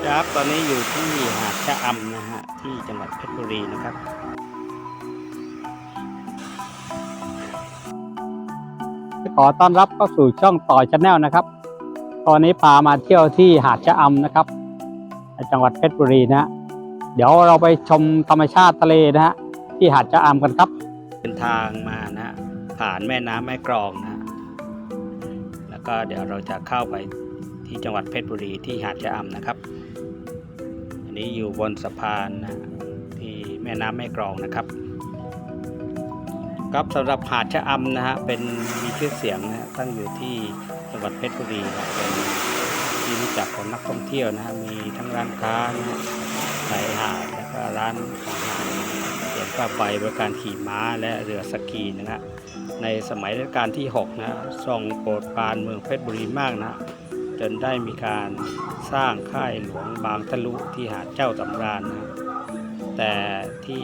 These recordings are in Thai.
ครับตอนนี้อยู่ที่หาดชะอำนะฮะที่จังหวัดเพชรบุรีนะครับขอต้อนรับเข้าสู่ช่องต่อชาแนลนะครับ ตอนนี้พามาเที่ยวที่หาดชะอำนะครับจังหวัดเพชรบุรีนะฮะเดี๋ยวเราไปชมธรรมชาติทะเลนะฮะที่หาดชะอำกันครับเดินทางมานะฮะผ่านแม่น้ำแม่กลองนะฮะแล้วก็เดี๋ยวเราจะเข้าไป ที่จังหวัดเพชรบุรีที่หาดชะอำนะครับ อันนี้อยู่บนสะพานนะที่แม่น้ำแม่กลองนะครับ ครับสำหรับหาดชะอำนะฮะเป็นมีชื่อเสียงนะตั้งอยู่ที่จังหวัดเพชรบุรีนะเป็นที่รู้จักของนักท่องเที่ยวนะฮะมีทั้งร้านค้านะฮะชายหาดแล้วก็ร้านอาหารเสียงผ้าใบบริการขี่ม้าและเรือสกีนะฮะในสมัยรัชกาลที่ 6 นะฮะทรงโปรดปรานเมืองเพชรบุรีมากนะ จนได้มีการสร้างค่ายหลวงบางทะลุที่หาดเจ้าสำราญนะแต่ที่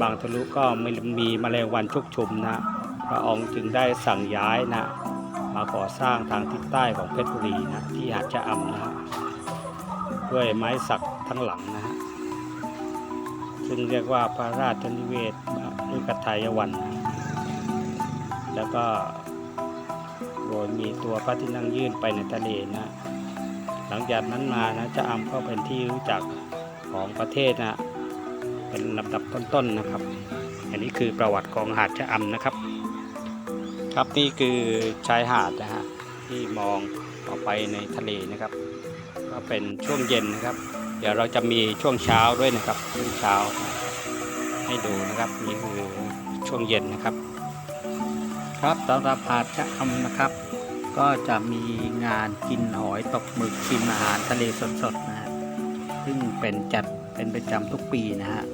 บางทะลุก็ไม่มีมแมลงวันชุกชุมนะพระองค์จึงได้สั่งย้ายนะ มาก่อสร้างทางทิศใต้ของเพชรบุรีนะที่หาดชะอำนะด้วยไม้สักทั้งหลังนะ ซึ่งเรียกว่าพระราชนิเวศด้วยกทยวันนะแล้วก็ ยมีตัวพระที่นั่งยื่นไปในทะเลนะ หลังจากนั้นมานะชะอำก็เป็นที่รู้จักของประเทศนะเป็นลำดับต้นๆนะครับ อันนี้คือประวัติของหาดชะอำนะครับ ครับนี่คือชายหาดนะฮะที่มองออกไปในทะเลนะครับ ก็เป็นช่วงเย็นนะครับ เดี๋ยวเราจะมีช่วงเช้าด้วยนะครับช่วงเช้าให้ดูนะครับนี่คือช่วงเย็นนะครับ ครับสำหรับหาดชะอำนะครับ ก็จะมีงานกินหอยตกหมึกชิมอาหารทะเลสดๆนะฮะซึ่งเป็นจัดเป็นประจำทุกปีนะฮะ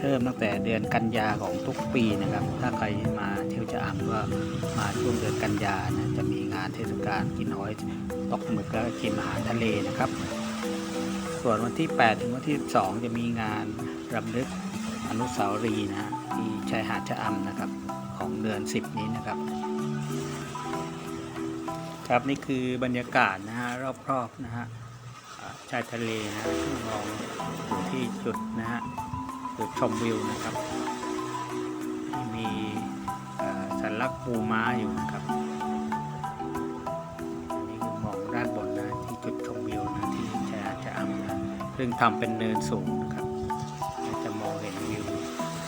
เริ่มตั้งแต่เดือนกันยาของทุกปีนะครับ ถ้าใครมาเที่ยวจะอ่ำก็มาช่วงเดือนกันยานะจะมีงานเทศกาลกินหอยตกหมึกแล้วก็ชิมอาหารทะเลนะครับ ส่วนวันที่ 8 ถึงวันที่12จะมีงานรำลึก อนุสาวรีย์นะที่ชายหาดชะอำนะครับของเดือน 10 นี้นะครับ ครับนี่คือบรรยากาศนะฮะรอบๆนะฮะชายทะเลนะซึ่มองอยู่ที่จุดนะฮะจุดชมวิวนะครับที่มีสัญลักษณ์ปูม้าอยู่นะครับนนี้คือมองด้านบนนะที่จุดชมวิวนะที่ชายหาดชะอำนะซึ่งทำเป็นเนินสูง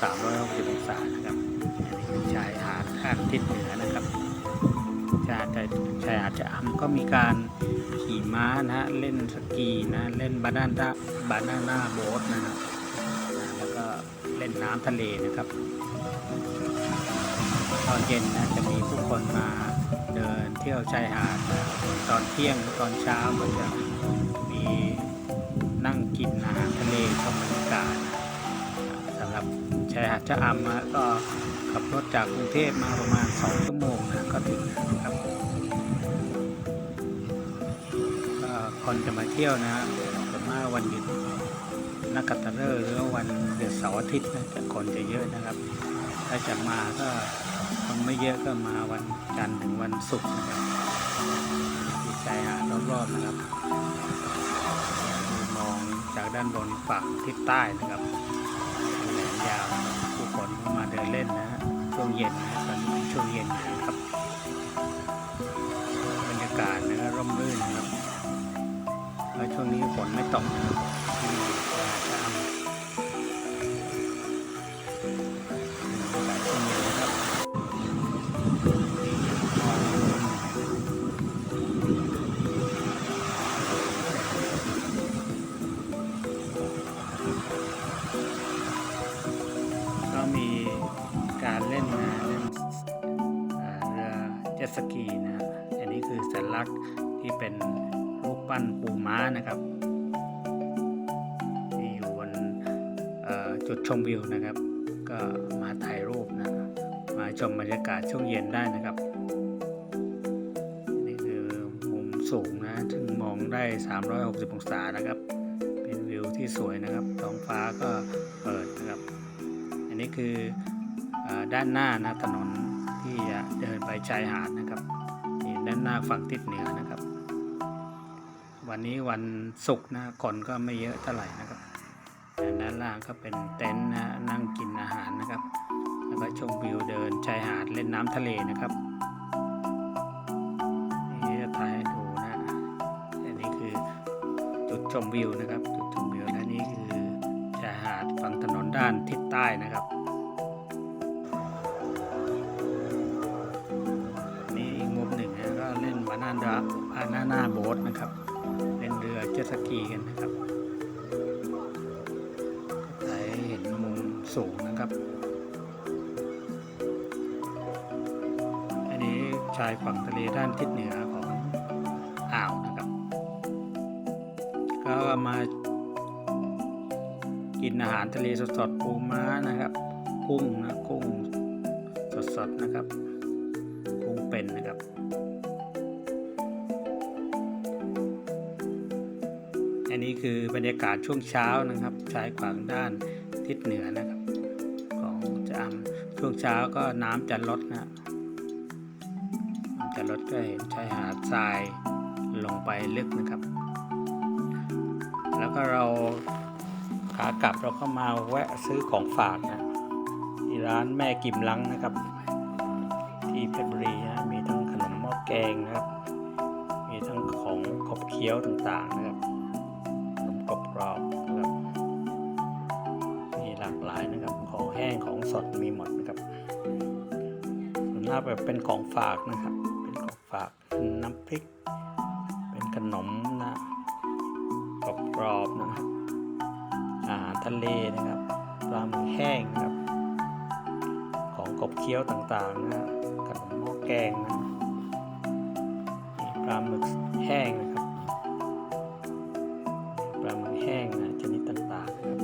360องศานะครับอันนี้เป็นชายหาดข้างทิศเหนือนะครับชายหาดชายหาดชะอำก็มีการขี่ม้านะฮะเล่นสกีนะเล่นบานาน่าบานาน่าโบ๊ทนะครับแล้วก็เล่นน้ำทะเลนะครับตอนเย็นนะจะมีผู้คนมาเดินเที่ยวชายหาดนะตอนเที่ยงตอนเช้าก็จะมีนั่งกินอาหารทะเลชมบรรยากาศ ชายหาดชะอำนะก็ขับรถจากกรุงเทพมาประมาณ 2 ชั่วโมงนะก็ถึงนะครับก็คนจะมาเที่ยวนะส่วนมากวันหยุดนักขัตฤกษ์หรือวันหยุดเสาร์อาทิตย์นะจะคนจะเยอะนะครับ ถ้าจะมาก็คนไม่เยอะก็มาวันจันทร์ถึงวันศุกร์นะครับที่ชายหาดรอบๆนะครับ มองจากด้านบนฝั่งทิศใต้นะครับ ยาวผู้คนมาเดินเล่นนะฮะช่วงเย็นนะตอนนี้เป็นช่วงเย็นนะครับบรรยากาศนะร่มรื่นนะครับแล้วช่วงนี้ฝนไม่ตกนะครับที่หาชะ ปั้นปูม้านะครับที่อยู่บนจุดชมวิวนะครับ ก็มาถ่ายรูปนะมาชมบรรยากาศช่วงเย็นได้นะครับ นี่คือมุมสูงนะถึงมองได้ 360 องศานะครับ เป็นวิวที่สวยนะครับท้องฟ้าก็เปิดนะครับ อันนี้คืออด้านหน้านะถนนที่จะเดินไปชายหาดนะครับนี่ด้านหน้าฝั่งทิศเหนือนะครับ วันนี้วันศุกร์นะคนก็ไม่เยอะเท่าไหร่นะครับด้านล่างก็เป็นเต็นท์นะนั่งกินอาหารนะครับ แล้วก็ชมวิวเดินชายหาดเล่นน้ำทะเลนะครับนี่จะถ่ายให้ดูนะอันนี้คือจุดชมวิวนะครับ จุดชมวิวและนี่คือชายหาดฝั่งถนนด้านทิศใต้นะครับนี่อีกมุมหนึ่งนะก็เล่นบานาดาบานาน่าโบ๊ทนะครับ เล่นเรือเจ็ตสกีกันนะครับก็ถ่ายให้เห็นมุมสูงนะครับ อันนี้ชายฝั่งทะเลด้านทิศเหนือของอ่าวนะครับ ก็มากินอาหารทะเลสดๆปูม้านะครับ กุ้งนะกุ้งสดๆนะครับ อันนี้คือบรรยากาศช่วงเช้านะครับชายฝั่งด้านทิศเหนือนะครับ ของจะอำช่วงเช้าก็น้ำจะลดนะจะลดก็เห็นชายหาดทรายลงไปลึกนะครับ แล้วก็เราขากลับเราก็มาแวะซื้อของฝากนะที่ร้านแม่กิมลังนะครับ ที่เพชรบุรีนะมีทั้งขนมหม้อแกงนะครับ มีทั้งของขบเคี้ยวต่างๆนะครับ รอบนะครับมีหลากหลายนะครับของแห้งของสดมีหมดนะครับส่วนมากแบบเป็นของฝากนะครับ เป็นของฝากเป็นน้ำพริก เป็นขนมนะกรอบๆนะครับอาหารทะเลนะครับปลาหมึกแห้งนะครับ ของกบเคี้ยวต่างๆนะขนมหม้อแกงนะมีปลาหมึกแห้งนะครับ แห้งนะชนิดต่างๆนะครับ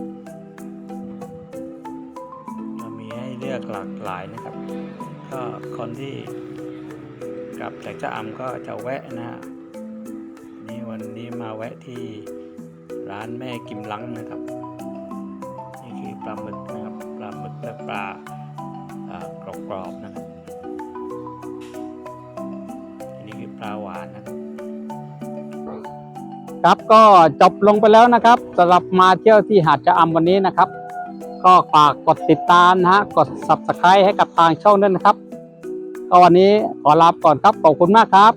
เรามีให้เลือกหลากหลายนะครับ ก็คนที่กลับจากชะอำก็จะแวะนะฮะนี่วันนี้มาแวะที่ร้านแม่กิมลังนะครับ นี่คือปลาหมึกนะครับปลาหมึกและปลากรอบๆนะครับอันนี้คือปลาหวานนะ ครับก็จบลงไปแล้วนะครับสำหรับมาเที่ยวที่หาดชะอำวันนี้นะครับ ก็ฝากกดติดตามนะฮะกด subscribe ให้กับทางช่องด้วยนะครับ ก็วันนี้ขอลาไปก่อนครับขอบคุณมากครับ